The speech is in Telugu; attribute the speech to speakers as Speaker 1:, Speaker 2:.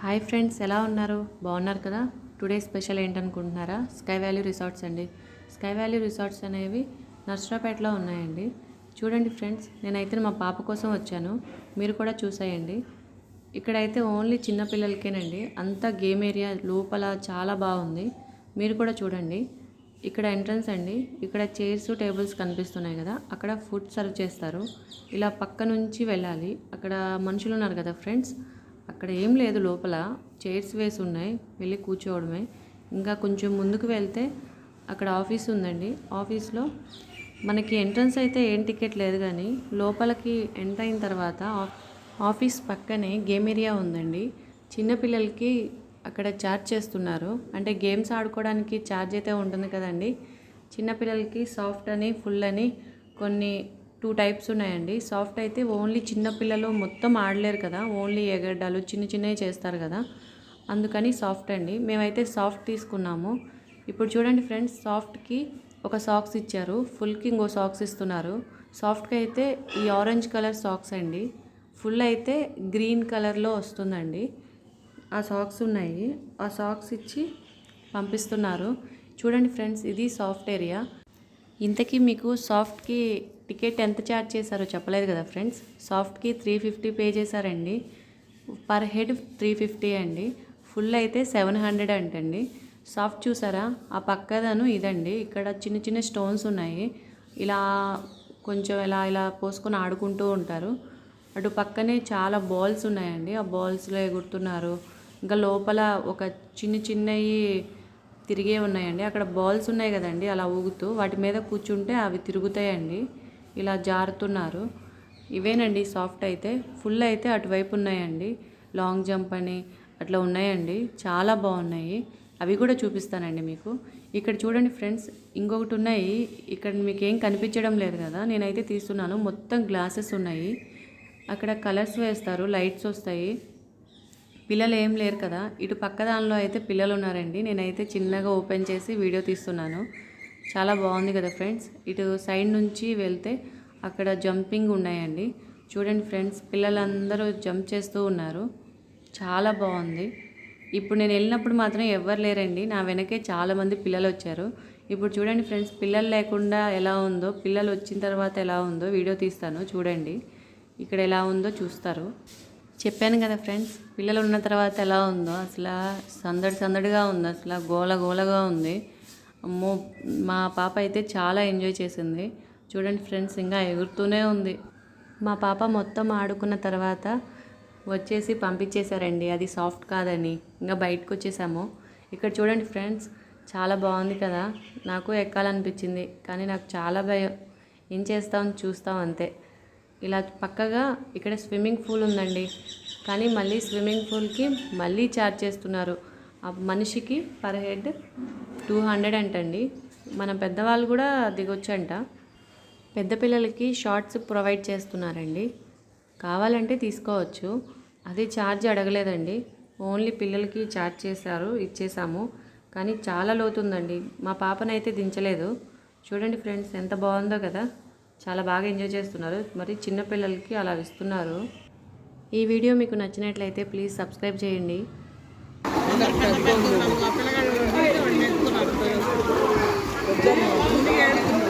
Speaker 1: హాయ్ ఫ్రెండ్స్ ఎలా ఉన్నారు? బాగున్నారు కదా? టుడే స్పెషల్ ఏంటనుకుంటున్నారా? స్కై వ్యాలీ రిసార్ట్స్ అండి. స్కై వ్యాలీ రిసార్ట్స్ అనేవి నర్సరాపేటలో ఉన్నాయండి. చూడండి ఫ్రెండ్స్ నేనైతే మా పాప కోసం వచ్చాను. మీరు కూడా చూసేయండి. ఇక్కడైతే ఓన్లీ చిన్న పిల్లలకేనండి. అంతా గేమ్ ఏరియా లోపల చాలా బాగుంది. మీరు కూడా చూడండి. ఇక్కడ ఎంట్రన్స్ అండి. ఇక్కడ చైర్స్ టేబుల్స్ కనిపిస్తున్నాయి కదా. అక్కడ ఫుడ్ సర్వ్ చేస్తారు. ఇలా పక్క నుంచి వెళ్ళాలి. అక్కడ మనుషులు ఉన్నారు కదా ఫ్రెండ్స్. అక్కడ ఏం లేదు లోపల. చైర్స్ వేసి ఉన్నాయి. వెళ్ళి కూర్చోవడమే. ఇంకా కొంచెం ముందుకు వెళ్తే అక్కడ ఆఫీస్ ఉందండి. ఆఫీస్లో మనకి ఎంట్రన్స్ అయితే ఏం టికెట్ లేదు కానీ లోపలికి ఎంటర్ అయిన తర్వాత ఆఫీస్ పక్కనే గేమ్ ఏరియా ఉందండి. చిన్నపిల్లలకి అక్కడ ఛార్జ్ చేస్తున్నారు. అంటే గేమ్స్ ఆడుకోవడానికి ఛార్జ్ అయితే ఉంటుంది కదండి. చిన్నపిల్లలకి సాఫ్ట్ అని ఫుల్ అని కొన్ని టూ టైప్స్ ఉన్నాయండి. సాఫ్ట్ అయితే ఓన్లీ చిన్నపిల్లలు మొత్తం ఆడలేరు కదా. ఓన్లీ ఎగడ్డాలు చిన్న చిన్నవి చేస్తారు కదా. అందుకని సాఫ్ట్ అండి. మేమైతే సాఫ్ట్ తీసుకున్నాము. ఇప్పుడు చూడండి ఫ్రెండ్స్ సాఫ్ట్కి ఒక సాక్స్ ఇచ్చారు. ఫుల్కి ఇంకో సాక్స్ ఇస్తున్నారు. సాఫ్ట్కి అయితే ఈ ఆరెంజ్ కలర్ సాక్స్ అండి. ఫుల్ అయితే గ్రీన్ కలర్లో వస్తుందండి. ఆ సాక్స్ ఉన్నాయి. ఆ సాక్స్ ఇచ్చి పంపిస్తున్నారు. చూడండి ఫ్రెండ్స్ ఇది సాఫ్ట్ ఏరియా. ఇంతకీ మీకు సాఫ్ట్కి టికెట్ ఎంత ఛార్జ్ చేశారో చెప్పలేదు కదా ఫ్రెండ్స్. సాఫ్ట్కి త్రీ ఫిఫ్టీ పే చేశారండి. పర్ హెడ్ త్రీ ఫిఫ్టీ అండి. ఫుల్ అయితే సెవెన్ హండ్రెడ్ అంటండి. సాఫ్ట్ చూసారా? ఆ పక్కదను ఇదండి. ఇక్కడ చిన్న చిన్న స్టోన్స్ ఉన్నాయి. ఇలా కొంచెం ఇలా ఇలా పోసుకొని ఆడుకుంటూ ఉంటారు. అటు పక్కనే చాలా బాల్స్ ఉన్నాయండి. ఆ బాల్స్లో ఎగురుతున్నారు. ఇంకా లోపల ఒక చిన్న చిన్నవి తిరిగే ఉన్నాయండి. అక్కడ బాల్స్ ఉన్నాయి కదండి అలా ఊగుతూ. వాటి మీద కూర్చుంటే అవి తిరుగుతాయండి. ఇలా జారుతున్నారు. ఇవేనండి సాఫ్ట్ అయితే. ఫుల్ అయితే అటువైపు ఉన్నాయండి. లాంగ్ జంప్ అని అట్లా ఉన్నాయండి. చాలా బాగున్నాయి. అవి కూడా చూపిస్తానండి మీకు. ఇక్కడ చూడండి ఫ్రెండ్స్ ఇంకొకటి ఉన్నాయి. ఇక్కడ మీకు ఏం కనిపించడం లేదు కదా నేనైతే తీస్తున్నాను. మొత్తం గ్లాసెస్ ఉన్నాయి. అక్కడ కలర్స్ వేస్తారు లైట్స్ వస్తాయి. పిల్లలు ఏం లేరు కదా. ఇటు పక్క దానిలో అయితే పిల్లలు ఉన్నారండి. నేనైతే చిన్నగా ఓపెన్ చేసి వీడియో తీస్తున్నాను. చాలా బాగుంది కదా ఫ్రెండ్స్. ఇటు సైడ్ నుంచి వెళ్తే అక్కడ జంపింగ్ ఉన్నాయండి. చూడండి ఫ్రెండ్స్ పిల్లలందరూ జంప్ చేస్తూ ఉన్నారు. చాలా బాగుంది. ఇప్పుడు నేను వెళ్ళినప్పుడు మాత్రం ఎవ్వరు లేరండి. నా వెనకే చాలామంది పిల్లలు వచ్చారు. ఇప్పుడు చూడండి ఫ్రెండ్స్ పిల్లలు లేకుండా ఎలా ఉందో పిల్లలు వచ్చిన తర్వాత ఎలా ఉందో వీడియో తీస్తాను చూడండి. ఇక్కడ ఎలా ఉందో చూస్తారు. చెప్పాను కదా ఫ్రెండ్స్ పిల్లలు ఉన్న తర్వాత ఎలా ఉందో అసలు సందడి సందడిగా ఉంది అసలు గోల గోలగా ఉంది. అమ్మో మా పాప అయితే చాలా ఎంజాయ్ చేసింది. చూడండి ఫ్రెండ్స్ ఇంకా ఎగురుతూనే ఉంది. మా పాప మొత్తం ఆడుకున్న తర్వాత వచ్చేసి పంపించేశారండి. అది సాఫ్ట్ కాదని. ఇంకా బయటకు వచ్చేసాము. ఇక్కడ చూడండి ఫ్రెండ్స్ చాలా బాగుంది కదా. నాకు ఎక్కాలనిపించింది కానీ నాకు చాలా భయం. ఏం చేస్తాం చూస్తాం అంతే. ఇలా పక్కగా ఇక్కడ స్విమ్మింగ్ పూల్ ఉందండి. కానీ మళ్ళీ స్విమ్మింగ్ పూల్కి మళ్ళీ ఛార్జ్ చేస్తున్నారు. ఆ మనిషికి పర్ హెడ్ టూ హండ్రెడ్ అంటండి. మన పెద్దవాళ్ళు కూడా దిగొచ్చంట. పెద్ద పిల్లలకి షార్ట్స్ ప్రొవైడ్ చేస్తున్నారండి. కావాలంటే తీసుకోవచ్చు. అది ఛార్జ్ అడగలేదండి. ఓన్లీ పిల్లలకి ఛార్జ్ చేశారు ఇచ్చేసాము. కానీ చాలా లోతుందండి. మా పాపనైతే దించలేదు. చూడండి ఫ్రెండ్స్ ఎంత బాగుందో కదా. చాలా బాగా ఎంజాయ్ చేస్తున్నారు. మరి చిన్న పిల్లలకి అలా ఇస్తున్నారు. ఈ వీడియో మీకు నచ్చినట్లయితే ప్లీజ్ సబ్స్క్రైబ్ చేయండి. పిల్లగాడు